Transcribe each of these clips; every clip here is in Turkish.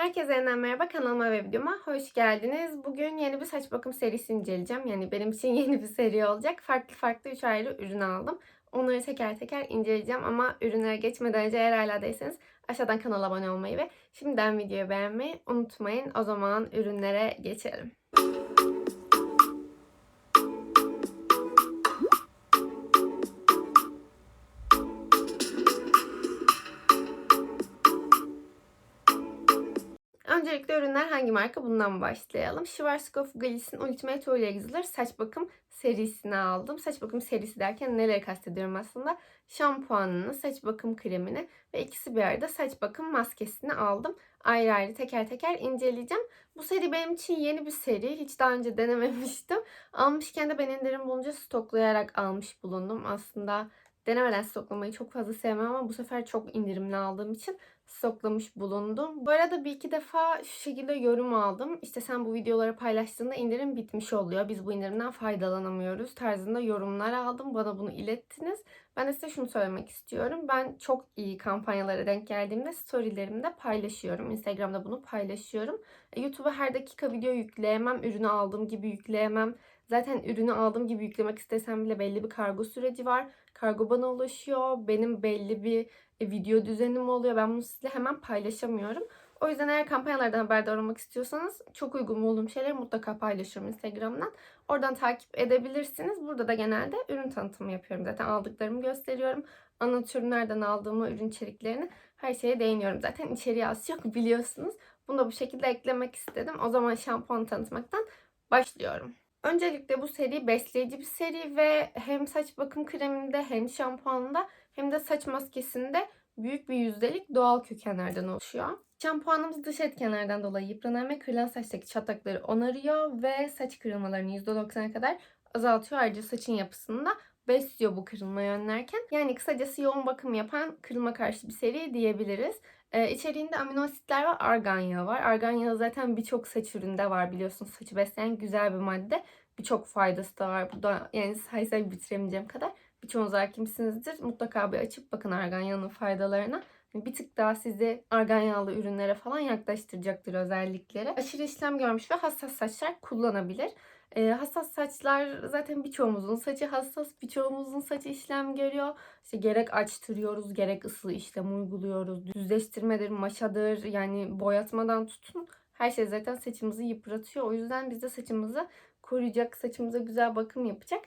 Herkese yeniden merhaba kanalıma ve videoma hoş geldiniz. Bugün yeni bir saç bakım serisi inceleyeceğim. Yani benim için yeni bir seri olacak. Farklı farklı 3 ayrı ürün aldım. Onları teker teker inceleyeceğim ama ürünlere geçmeden önce eğer hala değilseniz aşağıdan kanala abone olmayı ve şimdiden videoyu beğenmeyi unutmayın. O zaman ürünlere geçelim. Ürünler hangi marka? Bundan başlayalım. Schwarzkopf Glitz'in Ultimate Oil Exler saç bakım serisini aldım. Saç bakım serisi derken neleri kastediyorum aslında? Şampuanını, saç bakım kremini ve ikisi bir arada saç bakım maskesini aldım. Ayrı ayrı teker teker inceleyeceğim. Bu seri benim için yeni bir seri. Hiç daha önce denememiştim. Almışken de ben indirim bulunca stoklayarak almış bulundum. Aslında denemeden stoklamayı çok fazla sevmem ama bu sefer çok indirimli aldığım için stoklamış bulundum. Bu arada bir iki defa şu şekilde yorum aldım. İşte sen bu videoları paylaştığında indirim bitmiş oluyor. Biz bu indirimden faydalanamıyoruz tarzında yorumlar aldım. Bana bunu ilettiniz. Ben de size şunu söylemek istiyorum. Ben çok iyi kampanyalara denk geldiğimde storylerimde paylaşıyorum. Instagram'da bunu paylaşıyorum. E, YouTube'a her dakika video yükleyemem. Ürünü aldığım gibi yükleyemem. Zaten ürünü aldığım gibi yüklemek istesem bile belli bir kargo süreci var. Kargo bana ulaşıyor. Benim belli bir video düzenim oluyor. Ben bunu sizinle hemen paylaşamıyorum. O yüzden eğer kampanyalardan haberdar olmak istiyorsanız çok uygun bulduğum şeyleri mutlaka paylaşıyorum Instagram'dan. Oradan takip edebilirsiniz. Burada da genelde ürün tanıtımı yapıyorum. Zaten aldıklarımı gösteriyorum. Anlatıyorum nereden aldığımı, ürün içeriklerini. Her şeye değiniyorum. Zaten içeriği az yok biliyorsunuz. Bunu da bu şekilde eklemek istedim. O zaman şampuan tanıtmaktan başlıyorum. Öncelikle bu seri besleyici bir seri ve hem saç bakım kreminde hem şampuanında hem de saç maskesinde büyük bir yüzdelik doğal kökenlerden oluşuyor. Şampuanımız dış etkenlerden dolayı yıpranan ve kırılan saçtaki çatlakları onarıyor ve saç kırılmalarını %90'a kadar azaltıyor. Ayrıca saçın yapısını da besliyor bu kırılmayı önlerken. Yani kısacası yoğun bakım yapan kırılma karşı bir seri diyebiliriz. Ee, içeriğinde amino asitler ve argan yağı var. Argan yağı zaten birçok saç üründe var biliyorsunuz. Saçı besleyen güzel bir madde. Birçok faydası da var. Burada yani say say bitiremeyeceğim kadar. Birçoğunuz hakimsinizdir. Mutlaka bir açıp bakın argan yağının faydalarına. Bir tık daha sizi argan yağlı ürünlere falan yaklaştıracaktır özellikleri. Aşırı işlem görmüş ve hassas saçlar kullanabilir. E, hassas saçlar zaten birçoğumuzun saçı hassas, birçoğumuzun saçı işlem görüyor. İşte gerek açtırıyoruz, gerek ısı işlem uyguluyoruz. Düzleştirmedir, maşadır, yani boyatmadan tutun. Her şey zaten saçımızı yıpratıyor. O yüzden biz de saçımızı koruyacak, saçımıza güzel bakım yapacak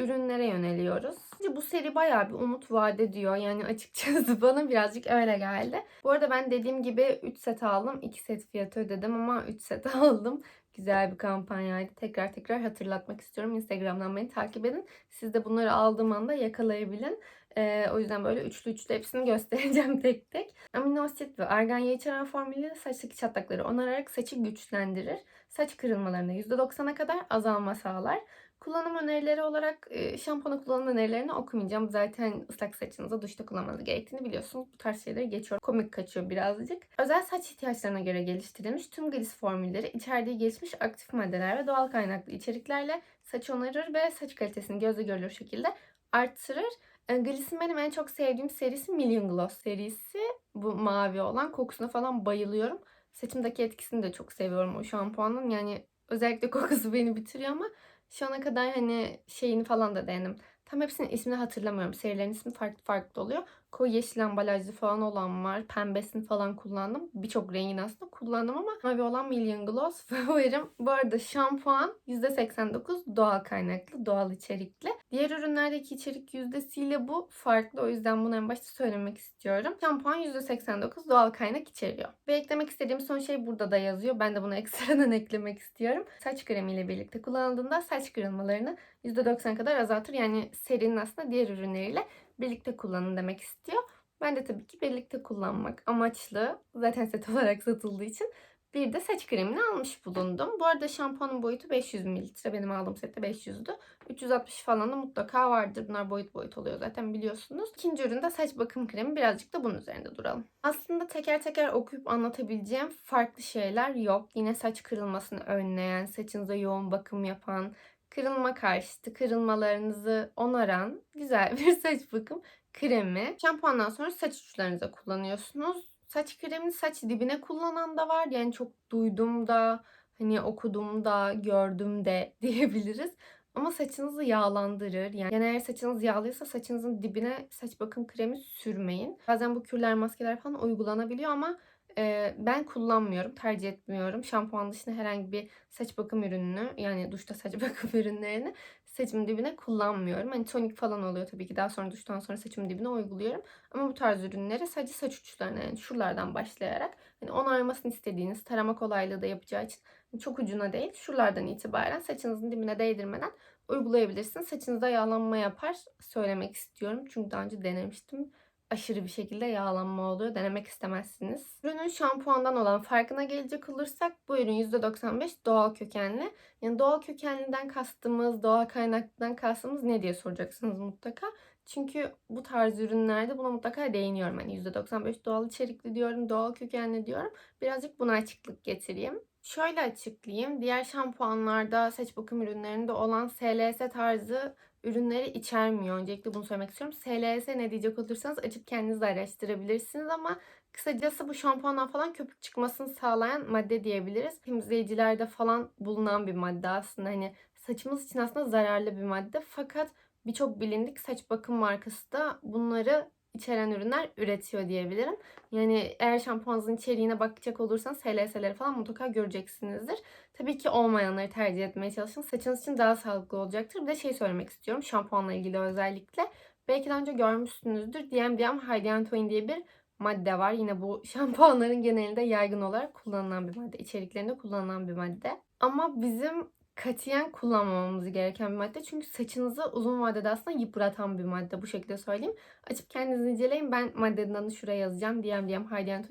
ürünlere yöneliyoruz. Bu seri bayağı bir umut vaat ediyor. Yani açıkçası bana birazcık öyle geldi. Bu arada ben dediğim gibi 3 set aldım. 2 set fiyatı ödedim ama 3 set aldım. Güzel bir kampanyaydı. Tekrar tekrar hatırlatmak istiyorum. Instagram'dan beni takip edin. Siz de bunları aldığım anda yakalayabilin. Ee, o yüzden böyle üçlü üçlü hepsini göstereceğim tek tek. Amino asit ve argan yağı içeren formülü saçtaki çatlakları onararak saçı güçlendirir. Saç kırılmalarını %90'a kadar azalma sağlar. Kullanım önerileri olarak e, şampuanı kullanım önerilerini okumayacağım. Zaten ıslak saçınıza duşta kullanmanız gerektiğini biliyorsunuz. Bu tarz şeyleri geçiyor. Komik kaçıyor birazcık. Özel saç ihtiyaçlarına göre geliştirilmiş tüm gliss formülleri içerdiği gelişmiş aktif maddeler ve doğal kaynaklı içeriklerle saç onarır ve saç kalitesini gözle görülür şekilde arttırır. Gliss'in benim en çok sevdiğim serisi Million Gloss serisi. Bu mavi olan. Kokusuna falan bayılıyorum. Saçımdaki etkisini de çok seviyorum o şampuanın. Yani özellikle kokusu beni bitiriyor ama şu ana kadar hani şeyini falan da denedim. Tam hepsinin ismini hatırlamıyorum. Serilerin ismi farklı farklı oluyor. Koyu yeşil ambalajlı falan olan var. Pembesini falan kullandım. Birçok rengin aslında kullandım ama mavi olan Million Gloss favorim. Bu arada şampuan %89 doğal kaynaklı, doğal içerikli. Diğer ürünlerdeki içerik yüzdesiyle bu farklı. O yüzden bunu en başta söylemek istiyorum. Şampuan %89 doğal kaynak içeriyor. Ve eklemek istediğim son şey burada da yazıyor. Ben de bunu ekstradan eklemek istiyorum. Saç kremiyle birlikte kullanıldığında saç kırılmalarını %90 kadar azaltır. Yani serinin aslında diğer ürünleriyle birlikte kullanın demek istiyor. Ben de tabii ki birlikte kullanmak amaçlı. Zaten set olarak satıldığı için bir de saç kremini almış bulundum. Bu arada şampuanın boyutu 500 ml. Benim aldığım sette 500'dü. 360 falan da mutlaka vardır. Bunlar boyut boyut oluyor zaten biliyorsunuz. İkinci üründe saç bakım kremi. Birazcık da bunun üzerinde duralım. Aslında teker teker okuyup anlatabileceğim farklı şeyler yok. Yine saç kırılmasını önleyen, saçınıza yoğun bakım yapan, kırılma karşıtı kırılmalarınızı onaran güzel bir saç bakım kremi. Şampuandan sonra saç uçlarınıza kullanıyorsunuz. Saç kremini saç dibine kullanan da var. Yani çok duydum da hani okudum da gördüm de diyebiliriz. Ama saçınızı yağlandırır. Yani, yani eğer saçınız yağlıysa saçınızın dibine saç bakım kremi sürmeyin. Bazen bu kürler, maskeler falan uygulanabiliyor ama e, ben kullanmıyorum, tercih etmiyorum. Şampuan dışında herhangi bir saç bakım ürününü yani duşta saç bakım ürünlerini saçımın dibine kullanmıyorum. Hani tonik falan oluyor tabii ki daha sonra duştan sonra saçımın dibine uyguluyorum. Ama bu tarz ürünleri sadece saç uçlarına yani şuralardan başlayarak hani onarmasını istediğiniz tarama kolaylığı da yapacağı için çok ucuna değil şuralardan itibaren saçınızın dibine değdirmeden uygulayabilirsiniz. Saçınızda yağlanma yapar söylemek istiyorum. Çünkü daha önce denemiştim aşırı bir şekilde yağlanma oluyor. Denemek istemezsiniz. Ürünün şampuandan olan farkına gelecek olursak bu ürün %95 doğal kökenli. Yani doğal kökenliden kastımız, doğal kaynaktan kastımız ne diye soracaksınız mutlaka. Çünkü bu tarz ürünlerde buna mutlaka değiniyorum. Hani %95 doğal içerikli diyorum, doğal kökenli diyorum. Birazcık buna açıklık getireyim. Şöyle açıklayayım. Diğer şampuanlarda, saç bakım ürünlerinde olan SLS tarzı ürünleri içermiyor. Öncelikle bunu söylemek istiyorum. SLS ne diyecek olursanız açıp kendiniz araştırabilirsiniz ama kısacası bu şampuandan falan köpük çıkmasını sağlayan madde diyebiliriz. Temizleyicilerde falan bulunan bir madde aslında. Hani saçımız için aslında zararlı bir madde fakat birçok bilindik saç bakım markası da bunları içeren ürünler üretiyor diyebilirim. Yani eğer şampuanınızın içeriğine bakacak olursanız HLS'leri falan mutlaka göreceksinizdir. Tabii ki olmayanları tercih etmeye çalışın. Saçınız için daha sağlıklı olacaktır. Bir de şey söylemek istiyorum şampuanla ilgili özellikle. Belki daha önce görmüşsünüzdür. DMDM Hydrantine diye bir madde var. Yine bu şampuanların genelinde yaygın olarak kullanılan bir madde. İçeriklerinde kullanılan bir madde. Ama bizim katiyen kullanmamamız gereken bir madde. Çünkü saçınızı uzun vadede aslında yıpratan bir madde. Bu şekilde söyleyeyim. Açıp kendiniz inceleyin. Ben maddenin adını şuraya yazacağım. DMDM Hydrant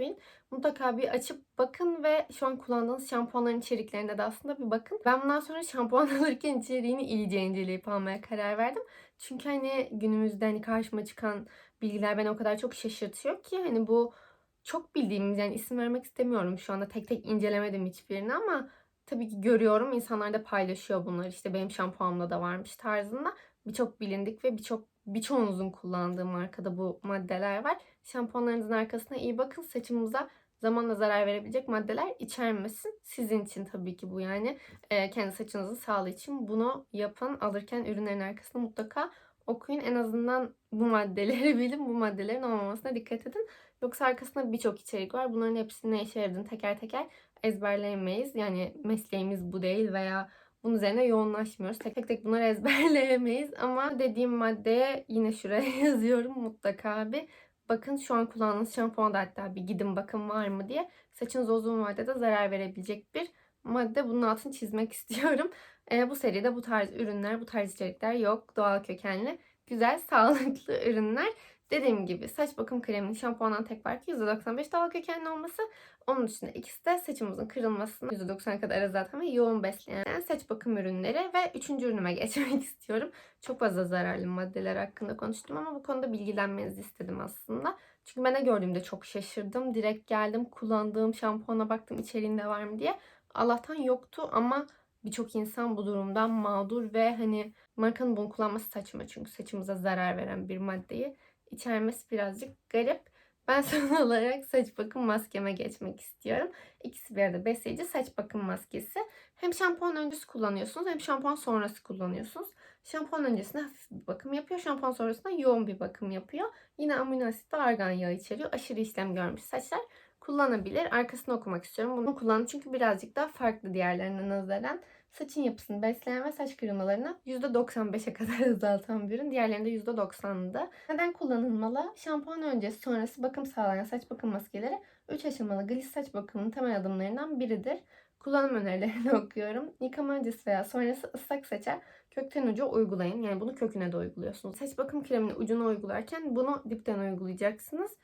Mutlaka bir açıp bakın ve şu an kullandığınız şampuanların içeriklerine de aslında bir bakın. Ben bundan sonra şampuan alırken içeriğini iyice inceleyip almaya karar verdim. Çünkü hani günümüzde hani karşıma çıkan bilgiler beni o kadar çok şaşırtıyor ki hani bu çok bildiğimiz yani isim vermek istemiyorum şu anda tek tek incelemedim hiçbirini ama tabii ki görüyorum. İnsanlar da paylaşıyor bunları. İşte benim şampuanımda da varmış tarzında. Birçok bilindik ve birçok birçoğunuzun kullandığı markada bu maddeler var. Şampuanlarınızın arkasına iyi bakın. Saçımıza zamanla zarar verebilecek maddeler içermesin. Sizin için tabii ki bu yani. E, kendi saçınızın sağlığı için bunu yapın. Alırken ürünlerin arkasına mutlaka okuyun. En azından bu maddeleri bilin. Bu maddelerin olmamasına dikkat edin. Yoksa arkasında birçok içerik var. Bunların hepsini işe yaradığını teker teker ezberleyemeyiz. Yani mesleğimiz bu değil veya bunun üzerine yoğunlaşmıyoruz. Tek tek bunları ezberleyemeyiz ama dediğim maddeye yine şuraya yazıyorum mutlaka bir. Bakın şu an kullandığınız şampuanda hatta bir gidin bakın var mı diye. Saçınız uzun vadede zarar verebilecek bir madde. Bunun altını çizmek istiyorum. E, bu seride bu tarz ürünler, bu tarz içerikler yok. Doğal kökenli, güzel, sağlıklı ürünler. Dediğim gibi saç bakım kreminin şampuandan tek farkı %95 doğal kökenli olması. Onun dışında ikisi de saçımızın kırılmasını %90'a kadar zaten ve yoğun besleyen saç bakım ürünleri ve üçüncü ürünüme geçmek istiyorum. Çok fazla zararlı maddeler hakkında konuştum ama bu konuda bilgilenmenizi istedim aslında. Çünkü ben de gördüğümde çok şaşırdım. Direkt geldim kullandığım şampuana baktım içeriğinde var mı diye. Allah'tan yoktu ama birçok insan bu durumdan mağdur ve hani markanın bunu kullanması saçma çünkü saçımıza zarar veren bir maddeyi içermesi birazcık garip. Ben son olarak saç bakım maskeme geçmek istiyorum. İkisi bir arada besleyici saç bakım maskesi. Hem şampuan öncesi kullanıyorsunuz hem şampuan sonrası kullanıyorsunuz. Şampuan öncesinde hafif bir bakım yapıyor. Şampuan sonrasında yoğun bir bakım yapıyor. Yine amino asit argan yağı içeriyor. Aşırı işlem görmüş saçlar kullanabilir. Arkasını okumak istiyorum. Bunu kullan çünkü birazcık daha farklı diğerlerine nazaran saçın yapısını besleyen ve saç kırılmalarını %95'e kadar azaltan bir ürün. Diğerlerinde %90'dı. Neden kullanılmalı? Şampuan öncesi sonrası bakım sağlayan saç bakım maskeleri 3 aşamalı gliss saç bakımının temel adımlarından biridir. Kullanım önerilerini okuyorum. Yıkama öncesi veya sonrası ıslak saça kökten uca uygulayın. Yani bunu köküne de uyguluyorsunuz. Saç bakım kremini ucuna uygularken bunu dipten uygulayacaksınız.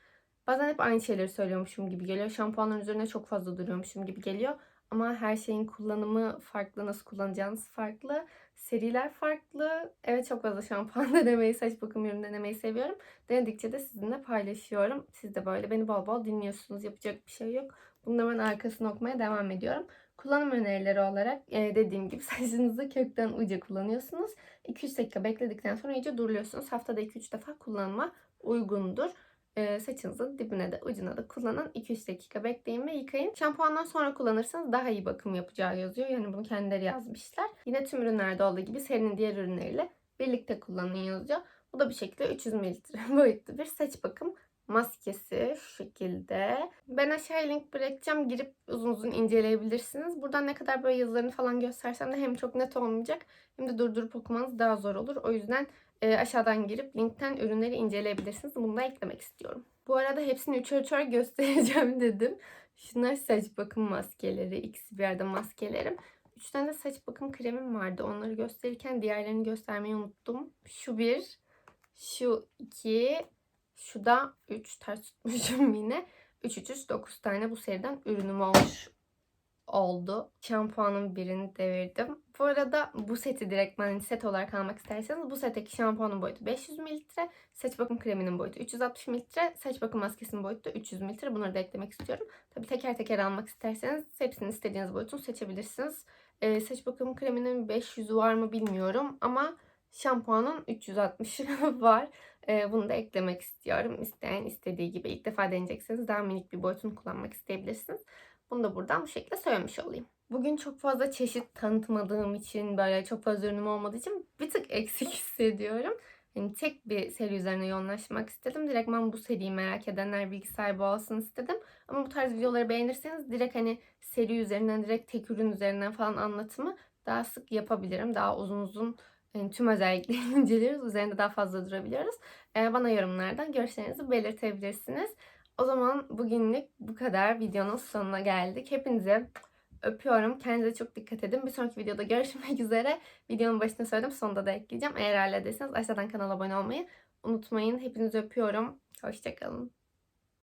Bazen hep aynı şeyleri söylüyormuşum gibi geliyor. Şampuanların üzerine çok fazla duruyormuşum gibi geliyor. Ama her şeyin kullanımı farklı. Nasıl kullanacağınız farklı. Seriler farklı. Evet çok fazla şampuan denemeyi, saç bakım ürünü denemeyi seviyorum. Denedikçe de sizinle paylaşıyorum. Siz de böyle beni bol bol dinliyorsunuz. Yapacak bir şey yok. Bunu ben arkasını okumaya devam ediyorum. Kullanım önerileri olarak e, dediğim gibi saçınızı kökten uca kullanıyorsunuz. 2-3 dakika bekledikten sonra iyice duruyorsunuz. Haftada 2-3 defa kullanma uygundur. E, saçınızın dibine de ucuna da kullanın. 2-3 dakika bekleyin ve yıkayın. Şampuandan sonra kullanırsanız daha iyi bakım yapacağı yazıyor. Yani bunu kendileri yazmışlar. Yine tüm ürünlerde olduğu gibi serinin diğer ürünleriyle birlikte kullanın yazıyor. Bu da bir şekilde 300 ml boyutlu bir saç bakım maskesi şu şekilde. Ben aşağıya link bırakacağım. Girip uzun uzun inceleyebilirsiniz. Buradan ne kadar böyle yazılarını falan göstersem de hem çok net olmayacak hem de durdurup okumanız daha zor olur. O yüzden e, aşağıdan girip linkten ürünleri inceleyebilirsiniz. Bunu da eklemek istiyorum. Bu arada hepsini üçer üçer göstereceğim dedim. Şunlar saç bakım maskeleri. ikisi bir yerde maskelerim. Üç tane de saç bakım kremim vardı. Onları gösterirken diğerlerini göstermeyi unuttum. Şu bir, şu iki, şu da 3 ters tutmuşum yine. 3 3 3 9 tane bu seriden ürünüm olmuş oldu. Şampuanın birini devirdim. Bu arada bu seti direkt ben set olarak almak isterseniz bu setteki şampuanın boyutu 500 ml, saç bakım kreminin boyutu 360 ml, saç bakım maskesinin boyutu da 300 ml. Bunları da eklemek istiyorum. Tabii teker teker almak isterseniz hepsini istediğiniz boyutunu seçebilirsiniz. Ee, saç bakım kreminin 500'ü var mı bilmiyorum ama şampuanın 360 var. Ee, bunu da eklemek istiyorum. İsteyen istediği gibi ilk defa deneyecekseniz daha minik bir boyutunu kullanmak isteyebilirsiniz. Bunu da buradan bu şekilde söylemiş olayım. Bugün çok fazla çeşit tanıtmadığım için böyle çok fazla ürünüm olmadığı için bir tık eksik hissediyorum. Yani tek bir seri üzerine yoğunlaşmak istedim. Direkt ben bu seriyi merak edenler bilgi sahibi olsun istedim. Ama bu tarz videoları beğenirseniz direkt hani seri üzerinden direkt tek ürün üzerinden falan anlatımı daha sık yapabilirim. Daha uzun uzun yani tüm özelliklerini inceliyoruz. Üzerinde daha fazla durabiliyoruz. Ee, bana yorumlardan görüşlerinizi belirtebilirsiniz. O zaman bugünlük bu kadar. Videonun sonuna geldik. Hepinize öpüyorum. Kendinize çok dikkat edin. Bir sonraki videoda görüşmek üzere. Videonun başında söyledim. Sonunda da ekleyeceğim. Eğer hala aşağıdan kanala abone olmayı unutmayın. Hepinizi öpüyorum. Hoşçakalın.